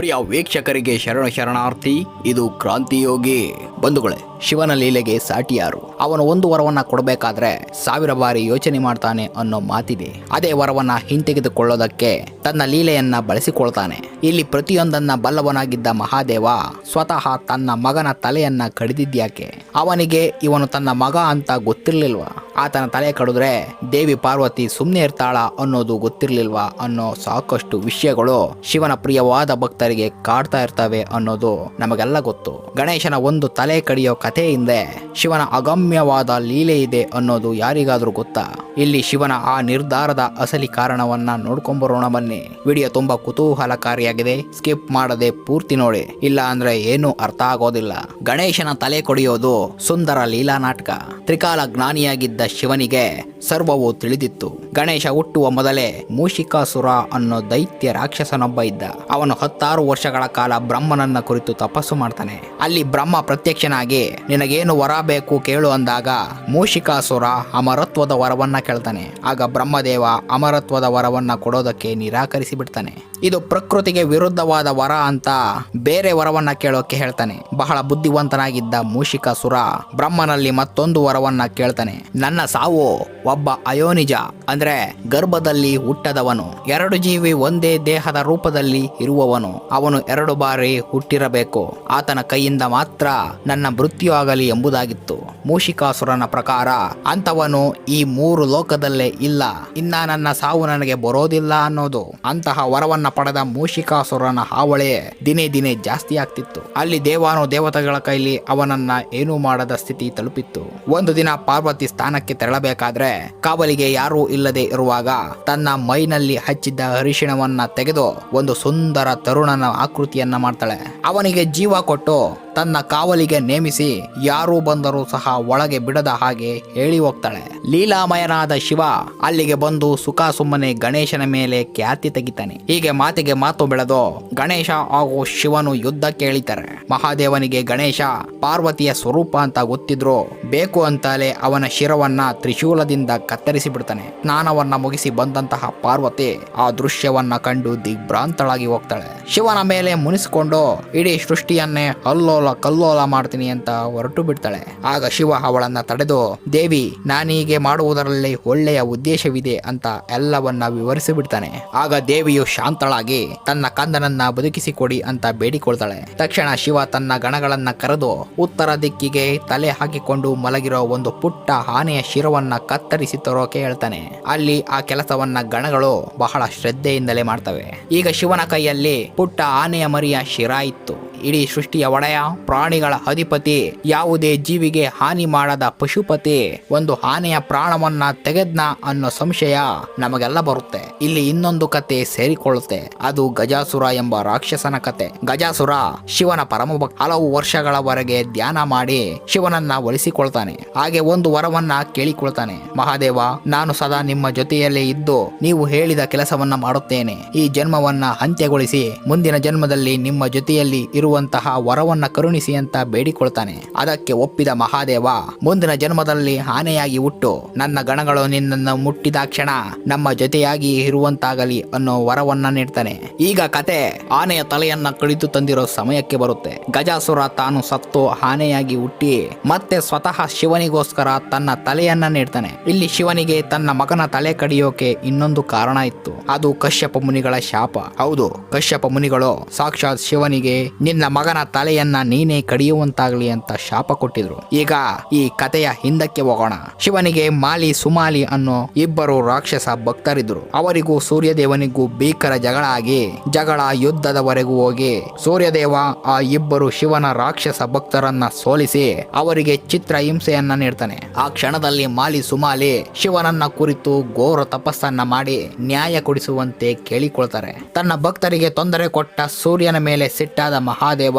ಪ್ರಿಯ ವೀಕ್ಷಕರಿಗೆ ಶರಣ ಶರಣಾರ್ಥಿ, ಇದು ಕ್ರಾಂತಿಯೋಗಿ ಬಂಧುಗಳೇ, ಶಿವನ ಲೀಲೆಗೆ ಸಾಟಿಯಾರು. ಅವನು ಒಂದು ವರವನ್ನ ಕೊಡಬೇಕಾದ್ರೆ ಸಾವಿರ ಬಾರಿ ಯೋಚನೆ ಮಾಡ್ತಾನೆ ಅನ್ನೋ ಮಾತಿದೆ. ಅದೇ ವರವನ್ನ ಹಿಂತೆಗೆದುಕೊಳ್ಳೋದಕ್ಕೆ ತನ್ನ ಲೀಲೆಯನ್ನ ಬಳಸಿಕೊಳ್ತಾನೆ. ಇಲ್ಲಿ ಪ್ರತಿಯೊಂದನ್ನ ಬಲ್ಲವನಾಗಿದ್ದ ಮಹಾದೇವ ಸ್ವತಃ ತನ್ನ ಮಗನ ತಲೆಯನ್ನ ಕಡಿದಿದ್ಯಾಕೆ ಅವನಿಗೆ ಇವನು ತನ್ನ ಮಗ ಅಂತ ಗೊತ್ತಿರ್ಲಿಲ್ವಾ? ಆತನ ತಲೆ ಕಡಿದ್ರೆ ದೇವಿ ಪಾರ್ವತಿ ಸುಮ್ಮನೆ ಇರ್ತಾಳ ಅನ್ನೋದು ಗೊತ್ತಿರ್ಲಿಲ್ವಾ ಅನ್ನೋ ಸಾಕಷ್ಟು ವಿಷಯಗಳು ಶಿವನ ಪ್ರಿಯವಾದ ಭಕ್ತರಿಗೆ ಕಾಡ್ತಾ ಇರ್ತವೆ ಅನ್ನೋದು ನಮಗೆಲ್ಲ ಗೊತ್ತು. ಗಣೇಶನ ಒಂದು ತಲೆ ಕಡಿಯೋ ಕಥೆ ಹಿಂದೆ ಶಿವನ ಅಗಮ್ಯವಾದ ಲೀಲೆ ಇದೆ ಅನ್ನೋದು ಯಾರಿಗಾದ್ರೂ ಗೊತ್ತಾ? ಇಲ್ಲಿ ಶಿವನ ಆ ನಿರ್ಧಾರದ ಅಸಲಿ ಕಾರಣವನ್ನ ನೋಡ್ಕೊಂಬರೋಣ ಬನ್ನಿ. ವಿಡಿಯೋ ತುಂಬಾ ಕುತೂಹಲಕಾರಿಯಾಗಿದೆ. ಸ್ಕಿಪ್ ಮಾಡದೆ ಪೂರ್ತಿ ನೋಡಿ. ಇಲ್ಲ ಅಂದ್ರೆ ಏನು ಅರ್ಥ ಆಗೋದಿಲ್ಲ. ಗಣೇಶನ ತಲೆ ಕೊಡಿಯೋದು ಸುಂದರ ಲೀಲಾ ನಾಟಕ. ತ್ರಿಕಾಲ ಜ್ಞಾನಿಯಾಗಿದ್ದ ಶಿವನಿಗೆ. ಸರ್ವವು ತಿಳಿದಿತ್ತು. ಗಣೇಶ ಹುಟ್ಟುವ ಮೊದಲೇ ಮೂಷಿಕಾಸುರ ಅನ್ನೋ ದೈತ್ಯ ರಾಕ್ಷಸನೊಬ್ಬ ಇದ್ದ. ಅವನು ಹತ್ತಾರು ವರ್ಷಗಳ ಕಾಲ ಬ್ರಹ್ಮನನ್ನ ಕುರಿತು ತಪಸ್ಸು ಮಾಡ್ತಾನೆ. ಅಲ್ಲಿ ಬ್ರಹ್ಮ ಪ್ರತ್ಯಕ್ಷನಾಗಿ, ನಿನಗೇನು ವರ ಬೇಕು ಕೇಳು ಅಂದಾಗ ಮೂಷಿಕಾಸುರ ಅಮರತ್ವದ ವರವನ್ನ ಕೇಳ್ತಾನೆ. ಆಗ ಬ್ರಹ್ಮದೇವ ಅಮರತ್ವದ ವರವನ್ನ ಕೊಡೋದಕ್ಕೆ ನಿರಾಕರಿಸಿ ಬಿಡ್ತಾನೆ ಇದು ಪ್ರಕೃತಿಗೆ ವಿರುದ್ಧವಾದ ವರ ಅಂತ ಬೇರೆ ವರವನ್ನ ಕೇಳೋಕೆ ಹೇಳ್ತಾನೆ. ಬಹಳ ಬುದ್ಧಿವಂತನಾಗಿದ್ದ ಮೂಷಿಕಾಸುರ ಬ್ರಹ್ಮನಲ್ಲಿ ಮತ್ತೊಂದು ವರವನ್ನ ಕೇಳ್ತಾನೆ. ನನ್ನ ಸಾವು ಒಬ್ಬ ಅಯೋನಿಜ, ಅಂದ್ರೆ ಗರ್ಭದಲ್ಲಿ ಹುಟ್ಟದವನು. ಎರಡು ಜೀವಿ ಒಂದೇ ದೇಹದ ರೂಪದಲ್ಲಿ ಇರುವವನು. ಅವನು ಎರಡು ಬಾರಿ ಹುಟ್ಟಿರಬೇಕು. ಆತನ ಕೈಯಿಂದ ಮಾತ್ರ ನನ್ನ ಮೃತ್ಯು ಆಗಲಿ ಎಂಬುದಾಗಿತ್ತು. ಮೂಷಿಕಾಸುರನ ಪ್ರಕಾರ ಅಂತವನು ಈ ಮೂರು ಲೋಕದಲ್ಲೇ ಇಲ್ಲ. ಇನ್ನ ನನ್ನ ಸಾವು ನನಗೆ ಬರೋದಿಲ್ಲ ಅನ್ನೋದು. ಅಂತಹ ವರವನ್ನ ಪಡೆದ ಮೂಷಿಕಾಸುರನ ಹಾವಳೆ ದಿನೇ ದಿನೇ ಜಾಸ್ತಿ ಆಗ್ತಿತ್ತು. ಅಲ್ಲಿ ದೇವಾನು ದೇವತೆಗಳ ಕೈಲಿ ಅವನನ್ನ ಏನೂ ಮಾಡದ ಸ್ಥಿತಿ ತಲುಪಿತ್ತು. ಒಂದು ದಿನ ಪಾರ್ವತಿ ಸ್ಥಾನಕ್ಕೆ ತೆರಳಬೇಕಾದ್ರೆ ಕಾವಲಿಗೆ ಯಾರೂ ಇಲ್ಲದೆ ಇರುವಾಗ ತನ್ನ ಮೈನಲ್ಲಿ ಹಚ್ಚಿದ್ದ ಅರಿಶಿಣವನ್ನ ತೆಗೆದು ಒಂದು ಸುಂದರ ತರುಣನ ಆಕೃತಿಯನ್ನ ಮಾಡ್ತಾಳೆ. ಅವನಿಗೆ ಜೀವ ಕೊಟ್ಟು ತನ್ನ ಕಾವಲಿಗೆ ನೇಮಿಸಿ ಯಾರು ಬಂದರೂ ಸಹ ಒಳಗೆ ಬಿಡದ ಹಾಗೆ ಹೇಳಿ ಹೋಗ್ತಾಳೆ. ಲೀಲಾಮಯನಾದ ಶಿವ ಅಲ್ಲಿಗೆ ಬಂದು ಸುಖ ಸುಮ್ಮನೆ ಗಣೇಶನ ಮೇಲೆ ಖ್ಯಾತಿ ತೆಗಿತಾನೆ. ಹೀಗೆ ಮಾತಿಗೆ ಮಾತು ಬೆಳೆದು ಗಣೇಶ ಹಾಗೂ ಶಿವನು ಯುದ್ಧ ಕೇಳಿತಾರೆ. ಮಹಾದೇವನಿಗೆ ಗಣೇಶ ಪಾರ್ವತಿಯ ಸ್ವರೂಪ ಅಂತ ಗೊತ್ತಿದ್ರು ಬೇಕು ಅಂತಲೇ ಅವನ ಶಿರವನ್ನ ತ್ರಿಶೂಲದಿಂದ ಕತ್ತರಿಸಿ ಬಿಡ್ತಾನೆ ಸ್ನಾನವನ್ನ ಮುಗಿಸಿ ಬಂದಂತಹ ಪಾರ್ವತಿ ಆ ದೃಶ್ಯವನ್ನ ಕಂಡು ದಿಗ್ಭ್ರಾಂತಳಾಗಿ ಹೋಗ್ತಾಳೆ. ಶಿವನ ಮೇಲೆ ಮುನಿಸಿಕೊಂಡು ಇಡೀ ಸೃಷ್ಟಿಯನ್ನೇ ಅಲ್ಲೋಲ ಕಲ್ಲೋಲ ಮಾಡ್ತೀನಿ ಅಂತ ಹೊರಟು ಬಿಡ್ತಾಳೆ. ಆಗ ಶಿವ ಅವಳನ್ನ ತಡೆದು, ದೇವಿ, ನಾನೀಗೆ ಮಾಡುವುದರಲ್ಲಿ ಒಳ್ಳೆಯ ಉದ್ದೇಶವಿದೆ ಅಂತ ಎಲ್ಲವನ್ನ ವಿವರಿಸಿ ಬಿಡ್ತಾನೆ. ಆಗ ದೇವಿಯು ಶಾಂತಳಾಗಿ, ತನ್ನ ಕಂದನನ್ನ ಬದುಕಿಸಿಕೊಡಿ ಅಂತ ಬೇಡಿಕೊಳ್ತಾಳೆ. ತಕ್ಷಣ ಶಿವ ತನ್ನ ಗಣಗಳನ್ನ ಕರೆದು, ಉತ್ತರ ದಿಕ್ಕಿಗೆ ತಲೆ ಹಾಕಿಕೊಂಡು ಮಲಗಿರೋ ಒಂದು ಪುಟ್ಟ ಆನೆಯ ಶಿರವನ್ನ ಕತ್ತರಿಸಿ ತರೋಕೆ ಹೇಳ್ತಾನೆ. ಅಲ್ಲಿ ಆ ಕೆಲಸವನ್ನ ಗಣಗಳು ಬಹಳ ಶ್ರದ್ಧೆಯಿಂದಲೇ ಮಾಡ್ತವೆ. ಈಗ ಶಿವನ ಕೈಯಲ್ಲಿ ಪುಟ್ಟ ಆನೆಯ ಮರಿಯ ಶಿರ ಇತ್ತು. ಇಡೀ ಸೃಷ್ಟಿಯ ಒಡೆಯ, ಪ್ರಾಣಿಗಳ ಅಧಿಪತಿ, ಯಾವುದೇ ಜೀವಿಗೆ ಹಾನಿ ಮಾಡದ ಪಶುಪತಿ, ಒಂದು ಆನೆಯ ಪ್ರಾಣವನ್ನ ತೆಗೆದ್ನ ಅನ್ನೋ ಸಂಶಯ ನಮಗೆಲ್ಲ ಬರುತ್ತೆ. ಇಲ್ಲಿ ಇನ್ನೊಂದು ಕತೆ ಸೇರಿಕೊಳ್ಳುತ್ತೆ. ಅದು ಗಜಾಸುರ ಎಂಬ ರಾಕ್ಷಸನ ಕತೆ. ಗಜಾಸುರ ಶಿವನ ಪರಮ ಭಕ್ತ ಹಲವು ವರ್ಷಗಳವರೆಗೆ ಧ್ಯಾನ ಮಾಡಿ ಶಿವನನ್ನ ಒಲಿಸಿಕೊಳ್ತಾನೆ. ಹಾಗೆ ಒಂದು ವರವನ್ನ ಕೇಳಿಕೊಳ್ತಾನೆ. ಮಹಾದೇವ, ನಾನು ಸದಾ ನಿಮ್ಮ ಜೊತೆಯಲ್ಲೇ ಇದ್ದು ನೀವು ಹೇಳಿದ ಕೆಲಸವನ್ನ ಮಾಡುತ್ತೇನೆ. ಈ ಜನ್ಮವನ್ನ ಅಂತ್ಯಗೊಳಿಸಿ ಮುಂದಿನ ಜನ್ಮದಲ್ಲಿ ನಿಮ್ಮ ಜೊತೆಯಲ್ಲಿ ಇರುವಂತಹ ವರವನ್ನ ಕರುಣಿಸಿ ಅಂತ ಬೇಡಿಕೊಳ್ತಾನೆ. ಅದಕ್ಕೆ ಒಪ್ಪಿದ ಮಹಾದೇವ, ಮುಂದಿನ ಜನ್ಮದಲ್ಲಿ ಆನೆಯಾಗಿ ಹುಟ್ಟು. ನನ್ನ ಗಣಗಳು ನಿನ್ನನ್ನು ಮುಟ್ಟಿದ ಕ್ಷಣ ನಮ್ಮ ಜೊತೆಯಾಗಿ ಇರುವಂತಾಗಲಿ ಅನ್ನೋ ವರವನ್ನ ನೀಡ್ತಾನೆ. ಈಗ ಕತೆ ಆನೆಯ ತಲೆಯನ್ನ ಕಡಿದು ತಂದಿರೋ ಸಮಯಕ್ಕೆ ಬರುತ್ತೆ. ಗಜಾಸುರ ತಾನು ಸತ್ತು ಆನೆಯಾಗಿ ಹುಟ್ಟಿ ಮತ್ತೆ ಸ್ವತಃ ಶಿವನಿಗೋಸ್ಕರ ತನ್ನ ತಲೆಯನ್ನ ನೀಡ್ತಾನೆ. ಇಲ್ಲಿ ಶಿವನಿಗೆ ತನ್ನ ಮಗನ ತಲೆ ಕಡಿಯೋಕೆ ಇನ್ನೊಂದು ಕಾರಣ ಇತ್ತು. ಅದು ಕಶ್ಯಪ ಮುನಿಗಳ ಶಾಪ. ಹೌದು, ಕಶ್ಯಪ ಮುನಿಗಳು ಸಾಕ್ಷಾತ್ ಶಿವನಿಗೆ ನಿನ್ನ ಮಗನ ತಲೆಯನ್ನ ನೀನೇ ಕಡಿಯುವಂತಾಗ್ಲಿ ಅಂತ ಶಾಪ ಕೊಟ್ಟಿದ್ರು. ಈಗ ಈ ಕಥೆಯ ಹಿಂದಕ್ಕೆ ಹೋಗೋಣ. ಶಿವನಿಗೆ ಮಾಲಿ ಸುಮಾಲಿ ಅನ್ನೋ ಇಬ್ಬರು ರಾಕ್ಷಸ ಭಕ್ತರಿದ್ರು. ಅವರಿಗೂ ಸೂರ್ಯದೇವನಿಗೂ ಭೀಕರ ಜಗಳ ಆಗಿ ಜಗಳ ಯುದ್ಧದವರೆಗೂ ಹೋಗಿ ಸೂರ್ಯದೇವ ಆ ಇಬ್ಬರು ಶಿವನ ರಾಕ್ಷಸ ಭಕ್ತರನ್ನ ಸೋಲಿಸಿ ಅವರಿಗೆ ಚಿತ್ರ ಹಿಂಸೆಯನ್ನ ನೀಡ್ತಾನೆ. ಆ ಕ್ಷಣದಲ್ಲಿ ಮಾಲಿ ಸುಮಾಲಿ ಶಿವನನ್ನ ಕುರಿತು ಘೋರ ತಪಸ್ಸನ್ನ ಮಾಡಿ ನ್ಯಾಯ ಕೊಡಿಸುವಂತೆ ಕೇಳಿಕೊಳ್ತಾರೆ. ತನ್ನ ಭಕ್ತರಿಗೆ ತೊಂದರೆ ಕೊಟ್ಟ ಸೂರ್ಯನ ಮೇಲೆ ಸಿಟ್ಟಾದ ಮಹಾದೇವ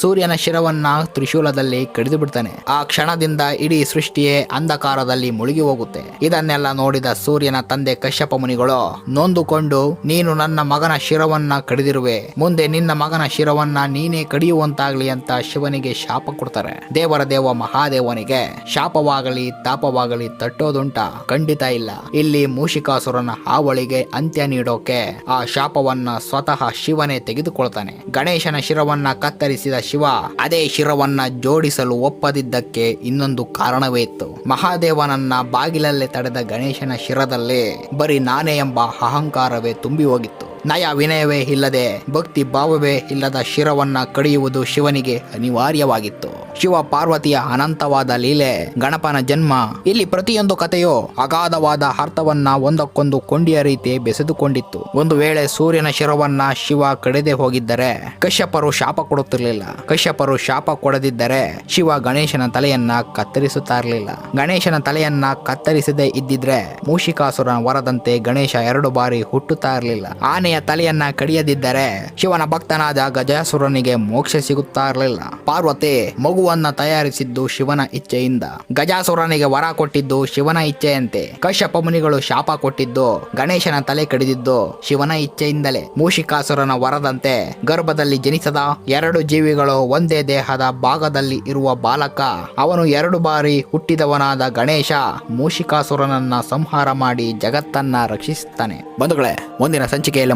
ಸೂರ್ಯನ ಶಿರವನ್ನ ತ್ರಿಶೂಲದಲ್ಲಿ ಕಡಿದು ಬಿಡ್ತಾನೆ. ಆ ಕ್ಷಣದಿಂದ ಇಡೀ ಸೃಷ್ಟಿಯೇ ಅಂಧಕಾರದಲ್ಲಿ ಮುಳುಗಿ ಹೋಗುತ್ತೆ. ಇದನ್ನೆಲ್ಲ ನೋಡಿದ ಸೂರ್ಯನ ತಂದೆ ಕಶ್ಯಪ ಮುನಿಗಳು ನೊಂದುಕೊಂಡು ನೀನು ನನ್ನ ಮಗನ ಶಿರವನ್ನ ಕಡಿದಿರುವೆ. ಮುಂದೆ ನಿನ್ನ ಮಗನ ಶಿರವನ್ನ ನೀನೇ ಕಡಿಯುವಂತಾಗ್ಲಿ ಅಂತ ಶಿವನಿಗೆ ಶಾಪ ಕೊಡ್ತಾರೆ. ದೇವರ ದೇವ ಮಹಾದೇವನಿಗೆ ಶಾಪವಾಗಲಿ, ತಾಪವಾಗಲಿ ತಟ್ಟೋದುಂಟ? ಖಂಡಿತ ಇಲ್ಲ. ಇಲ್ಲಿ ಮೂಷಿಕಾಸುರನ ಹಾವಳಿಗೆ ಅಂತ್ಯ ನೀಡೋಕೆ ಆ ಶಾಪವನ್ನ ಸ್ವತಃ ಶಿವನೇ ತೆಗೆದುಕೊಳ್ತಾನೆ. ಗಣೇಶನ ಶಿರವನ್ನ ಕತ್ತರಿಸಿದ ಶಿವ ಅದೇ ಶಿರವನ್ನ ಜೋಡಿಸಲು ಒಪ್ಪದಿದ್ದಕ್ಕೆ ಇನ್ನೊಂದು ಕಾರಣವೇ ಇತ್ತು. ಮಹಾದೇವನನ್ನ ಬಾಗಿಲಲ್ಲೇ ತಡೆದ ಗಣೇಶನ ಶಿರದಲ್ಲಿ ಬರೀ ನಾನೇ ಎಂಬ ಅಹಂಕಾರವೇ ತುಂಬಿ ಹೋಗಿತ್ತು. ನಯ ವಿನಯವೇ ಇಲ್ಲದೆ ಭಕ್ತಿ ಭಾವವೇ ಇಲ್ಲದ ಶಿರವನ್ನ ಕಡಿಯುವುದು ಶಿವನಿಗೆ ಅನಿವಾರ್ಯವಾಗಿತ್ತು. ಶಿವ ಪಾರ್ವತಿಯ ಅನಂತವಾದ ಲೀಲೆ, ಗಣಪನ ಜನ್ಮ, ಇಲ್ಲಿ ಪ್ರತಿಯೊಂದು ಕಥೆಯು ಅಗಾಧವಾದ ಅರ್ಥವನ್ನ ಒಂದಕ್ಕೊಂದು ಕೊಂಡಿಯ ರೀತಿ ಬೆಸೆದುಕೊಂಡಿತ್ತು. ಒಂದು ವೇಳೆ ಸೂರ್ಯನ ಶಿರವನ್ನ ಶಿವ ಕಡಿದೆ ಹೋಗಿದ್ದರೆ ಕಶ್ಯಪರು ಶಾಪ ಕೊಡುತ್ತಿರಲಿಲ್ಲ. ಕಶ್ಯಪರು ಶಾಪ ಕೊಡದಿದ್ದರೆ ಶಿವ ಗಣೇಶನ ತಲೆಯನ್ನ ಕತ್ತರಿಸುತ್ತಾ ಇರಲಿಲ್ಲ ಗಣೇಶನ ತಲೆಯನ್ನ ಕತ್ತರಿಸದೇ ಇದ್ದಿದ್ರೆ ಮೂಷಿಕಾಸುರನ ವರದಂತೆ ಗಣೇಶ ಎರಡು ಬಾರಿ ಹುಟ್ಟುತ್ತಾ ಇರಲಿಲ್ಲ ಆನೆಯ ತಲೆಯನ್ನ ಕಡಿಯದಿದ್ದರೆ ಶಿವನ ಭಕ್ತನಾದ ಗಜಾಸುರನಿಗೆ ಮೋಕ್ಷ ಸಿಗುತ್ತಾ ಇರಲಿಲ್ಲ ಪಾರ್ವತಿ ಮಗುವನ್ನ ತಯಾರಿಸಿದ್ದು ಶಿವನ ಇಚ್ಛೆಯಿಂದ. ಗಜಾಸುರನಿಗೆ ವರ ಕೊಟ್ಟಿದ್ದು ಶಿವನ ಇಚ್ಛೆಯಂತೆ. ಕಶ್ಯಪ ಮುನಿಗಳು ಶಾಪ ಕೊಟ್ಟಿದ್ದು ಗಣೇಶನ ತಲೆ ಕಡಿದಿದ್ದು ಶಿವನ ಇಚ್ಛೆಯಿಂದಲೇ. ಮೂಷಿಕಾಸುರನ ವರದಂತೆ ಗರ್ಭದಲ್ಲಿ ಜನಿಸದ ಎರಡು ಜೀವಿಗಳು ಒಂದೇ ದೇಹದ ಭಾಗದಲ್ಲಿ ಇರುವ ಬಾಲಕ, ಅವನು ಎರಡು ಬಾರಿ ಹುಟ್ಟಿದವನಾದ ಗಣೇಶ ಮೂಷಿಕಾಸುರನನ್ನ ಸಂಹಾರ ಮಾಡಿ ಜಗತ್ತನ್ನ ರಕ್ಷಿಸುತ್ತಾನೆ. ಬಂಧುಗಳೇ, ಮುಂದಿನ ಸಂಚಿಕೆಯಲ್ಲಿ